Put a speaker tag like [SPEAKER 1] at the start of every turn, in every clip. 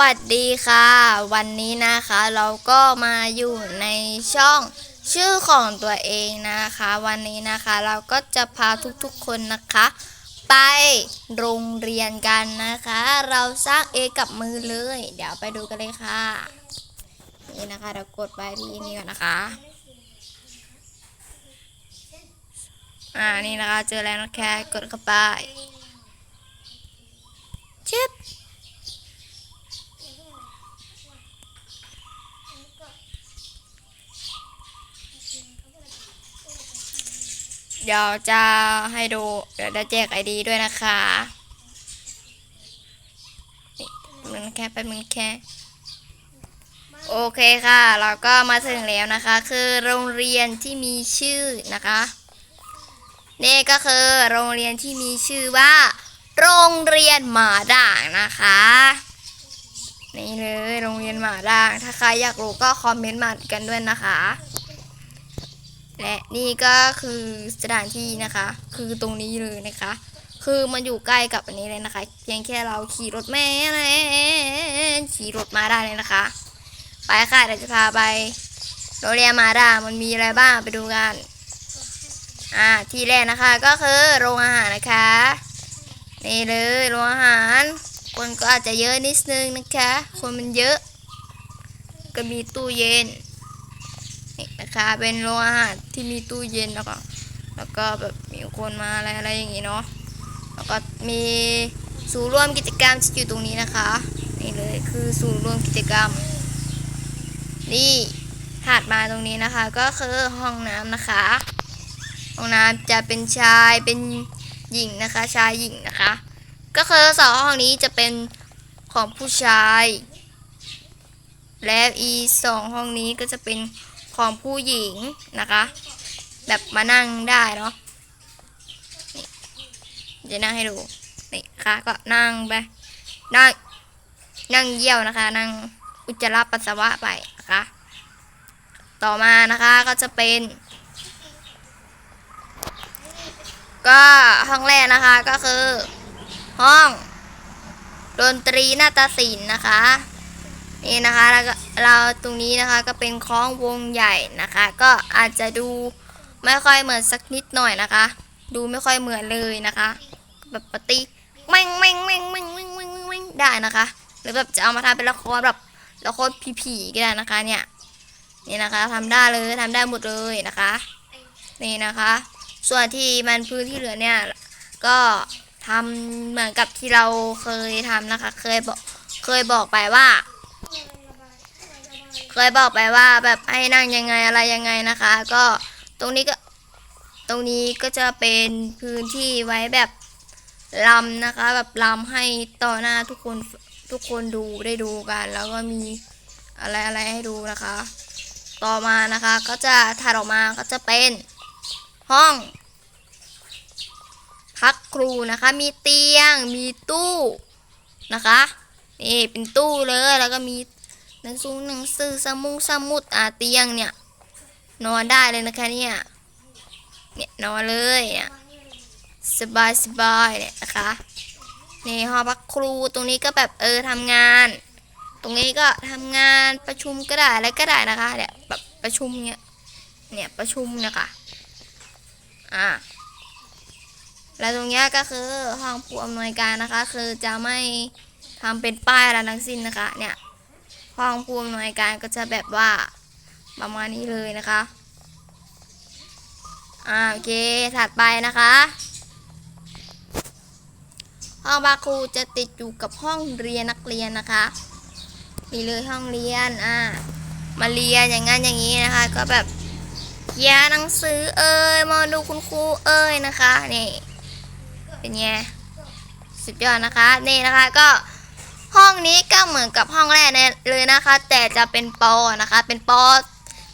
[SPEAKER 1] วัสดีค่ะ วันนี้นะคะเราก็มาอยู่ในช่องชื่อของตัวเองนะคะ วันนี้นะคะเราก็จะพาทุกๆคนนะคะ ไปโรงเรียนกันนะคะ เราสร้างเองกับมือเลย เดี๋ยวไปดูกันเลยค่ะ นี่นะคะเรากดไปที่นี่ก่อนนะคะ อ่านี่นะคะเจอแล้วนะแค่กดเข้าไปชิบ เดี๋ยวจะให้ดู เดี๋ยวจะแจกไอดีด้วยนะคะนี่มันแค่เป็นมันแค่โอเคค่ะ เราก็มาถึงแล้วนะคะ คือโรงเรียนที่มีชื่อนะคะ นี่ก็คือโรงเรียนที่มีชื่อว่า โรงเรียนหมาด่างนะคะ นี่เลยโรงเรียนหมาด่าง ถ้าใครอยากรู้ก็คอมเมนต์มากันด้วยนะคะ และนี่ก็คือสถานที่นะคะ คือตรงนี้เลยนะคะ คือมันอยู่ใกล้กับอันนี้เลยนะคะ เพียงแค่เราขี่รถแม่ขี่รถมาได้เลยนะคะ ไปค่ะเดี๋ยวจะพาไปโรงเรียนมาดามันมีอะไรบ้างไปดูกัน อ่า ที่แรกนะคะก็คือโรงอาหารนะคะ นี่เลยโรงอาหาร คนก็อาจจะเยอะนิดนึงนะคะ คนมันเยอะ ก็มีตู้เย็น นี่ะคะเป็นโรงอาหารที่มีตู้เย็นแล้วก็ แล้วก็แบบมีคนมาอะไรอะไรอย่างงี้เนาะแล้วก็มีศูนย์ร่วมกิจกรรมที่อยู่ตรงนี้นะคะ นี่เลยคือศูนย์ร่วมกิจกรรม นี่ถัดมาตรงนี้นะคะ ก็คือห้องน้ำนะคะ ห้องน้ำจะเป็นชายเป็นหญิงนะคะ ชายหญิงนะคะ ก็คือสองห้องนี้จะเป็นของผู้ชาย แล้วอีสองห้องนี้ก็จะเป็น ของผู้หญิงนะคะ แบบมานั่งได้เนาะนจะนั่งให้ดูนี่ค่ะก็นั่งไปนั่งนั่งเยี่ยวนะคะ นั่งอุจจาระปัสสาวะไปนะคะต่อมานะคะก็จะเป็น ก็ห้องแรกนะคะก็คือ ห้อง ดนตรีนาฏศิลป์นะคะ นี่นะคะแล้วเราตรงนี้นะคะก็เป็นคล้องวงใหญ่นะคะ ก็อาจจะดูไม่ค่อยเหมือนสักนิดหน่อยนะคะ ดูไม่ค่อยเหมือนเลยนะคะ แบบปฏิแม่งแม่งแม่งแม่งแม่งแม่งแม่งได้นะคะ หรือแบบจะเอามาทำเป็นละครแบบละครผีๆก็ได้นะคะเนี่ยนี่นะคะทำได้เลยทำได้หมดเลยนะคะ นี่นะคะ ส่วนที่มันพื้นที่เหลือเนี่ยก็ทำเหมือนกับที่เราเคยทำนะคะ เคยบอกเคยบอกไปว่า เคยบอกไปว่าแบบให้นั่งยังไงอะไรยังไงนะคะ ก็ตรงนี้ก็ตรงนี้ก็จะเป็นพื้นที่ไว้แบบลำนะคะ แบบลำให้ต่อหน้าทุกคนทุกคนดูได้ดูกัน แล้วก็มีอะไรอะไรให้ดูนะคะ ต่อมานะคะก็จะถัดออกมาก็จะเป็นห้อง พักครูนะคะ มีเตียงมีตู้นะคะนี่เป็นตู้เลยแล้วก็มี นังสือหนังสือสมุงสมุดอาเตียงเนี่ย นอนได้เลยนะคะเนี่ยเนี่ยนอนเลยเนี่ยสบายสบายเนี่ยนะคะในหอพักครูตรงนี้ก็แบบเออทำงาน ตรงนี้ก็ทำงานประชุมก็ได้อะไรก็ได้นะคะเนี่ยแบบประชุมเนี่ยเนี่ยประชุมนะคะอ่าแล้วตรงนี้ก็คือห้องผู้อำนวยการนะคะ คือจะไม่ทำเป็นป้ายอะไรทั้งสิ้นนะคะเนี่ย ห้องผู้อำนวยการก็จะแบบว่าประมาณนี้เลยนะคะ อ่าโอเคถัดไปนะคะ ห้องบาครูจะติดอยู่กับห้องเรียนนักเรียนนะคะ มีเลยห้องเรียน อ่า มาเรียนอย่างงั้นอย่างนี้นะคะ ก็แบบเขียนหนังสือเอ่ยมองดูคุณครูเอ่ยนะคะ นี่ เป็นไงสุดยอดนะคะ นี่นะคะก็ ห้องนี้ก็เหมือนกับห้องแรกเลยนะคะ แต่จะเป็นปอนะคะ เป็นปอ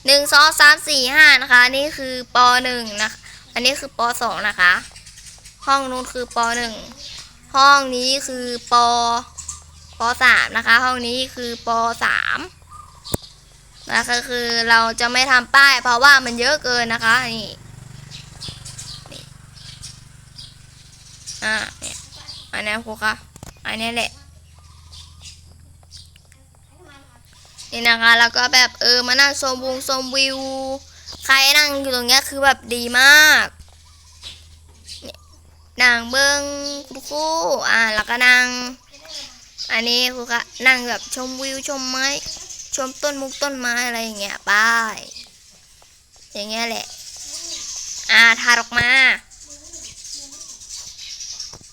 [SPEAKER 1] หนึ่งสองสามสี่ห้านะคะ นี่คือปอหนึ่งนะคะ อันนี้คือปอสองนะคะ ห้องนู้นคือปอหนึ่งห้องนี้คือปอปสามนะคะ ห้องนี้คือปสามนะคะคือเราจะไม่ทำป้าย เพราะว่ามันเยอะเกินนะคะนี่นี่อ่าเนี่ยอันนี้ครูคะอันนี้แหละ นี่นะคะ แล้วก็แบบเออมานั่งชมวงชมวิว ใครนั่งอยู่ตรงเนี้ยคือแบบดีมากนั่งเบิ้งคุณครูอ่า แล้วก็นั่งอันนี้ครูก็นั่งแบบชมวิวชมไม้ชมต้นมุกต้นไม้อะไรอย่างเงี้ยไป้ายอย่างเงี้ยแหละ อ่าถัดออกมา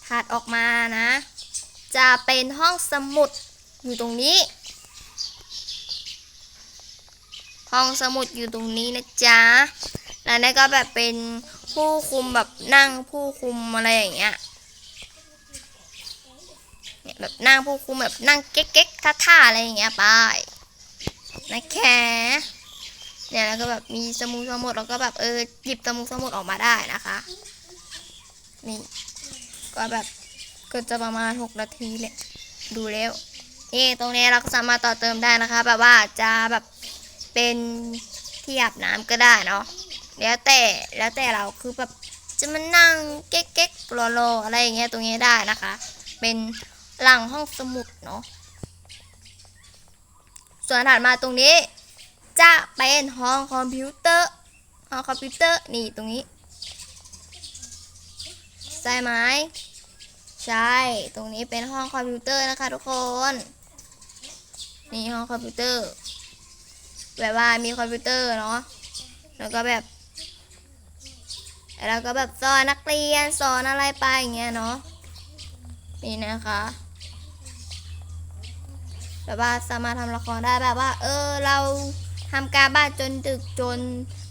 [SPEAKER 1] ถัดออกมานะ จะเป็นห้องสมุดอยู่ตรงนี้ ห้องสมุดอยู่ตรงนี้นะจ๊ะ แล้วนี่ก็แบบเป็นผู้คุมแบบนั่งผู้คุมอะไรอย่างเงี้ยเนี่ยแบบนั่งผู้คุมแบบนั่งเก๊กเก๊กท่าท่าๆอะไรอย่างเงี้ยไปนะแคเนี่ยแล้วก็แบบมีสมุดสมุดแล้วก็แบบเออหยิบสมุดสมุดออกมาได้นะคะนี่ก็แบบก็จะประมาณหกนาทีแหละดูแล้วนี่ตรงนี้เราก็สามารถต่อเติมได้นะคะ แบบว่าจะแบบ เป็นที่อาบน้ำก็ได้เนาะแล้วแต่แล้วแต่เราคือแบบจะมานั่งเก๊กเก๊กรอรอๆอะไรอย่างเงี้ยตรงนี้ได้นะคะ เป็นหลังห้องสมุดเนาะส่วนถัดมาตรงนี้ จะเป็นห้องคอมพิวเตอร์ห้องคอมพิวเตอร์นี่ตรงนี้ใช่ไหมใช่ตรงนี้เป็นห้องคอมพิวเตอร์นะคะทุกคนนี่ห้องคอมพิวเตอร์ แบบว่ามีคอมพิวเตอร์เนาะแล้วก็แบบแล้วก็แบบสอนนักเรียนสอนอะไรไปอย่างเงี้ยเนาะนี่นะคะแบบว่าสามารถทำละครได้แบบว่า เออเราทำการบ้านจนดึกจน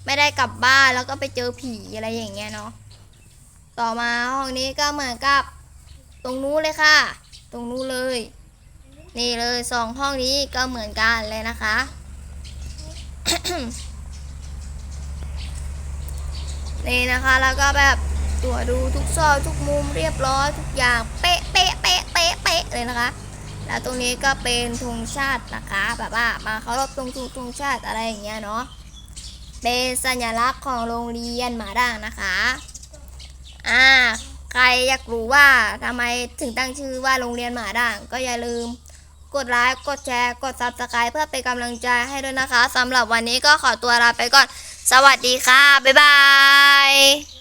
[SPEAKER 1] ไม่ได้กลับบ้านแล้วก็ไปเจอผีอะไรอย่างเงี้ยเนาะต่อมาห้องนี้ก็เหมือนกับตรงนู้นเลยค่ะ ตรงนู้นเลย นี่เลยสองห้องนี้ก็เหมือนกันเลยนะคะ นี่นะคะแล้วก็แบบตรวจดูทุกซอกทุกมุมเรียบร้อยทุกอย่างเป๊ะเป๊ะเป๊ะเป๊ะเป๊ะเลยนะคะ แล้วตรงนี้ก็เป็นธงชาตินะคะ แบบว่ามาเคารพตรงธงชาติอะไรอย่างเงี้ยเนาะเป็นสัญลักษณ์ของโรงเรียนหมาด่างนะคะอ่าใครอยากรู้ว่าทำไมถึงตั้งชื่อว่าโรงเรียนหมาด่างก็อย่าลืม กดไลค์ กดแชร์ กดซับสไคร b ์เพื่อเป็นกำลังใจให้ด้วยนะคะสำหรับวันนี้ก็ขอตัวลาไปก่อน สวัสดีค่ะ บ๊ายบาย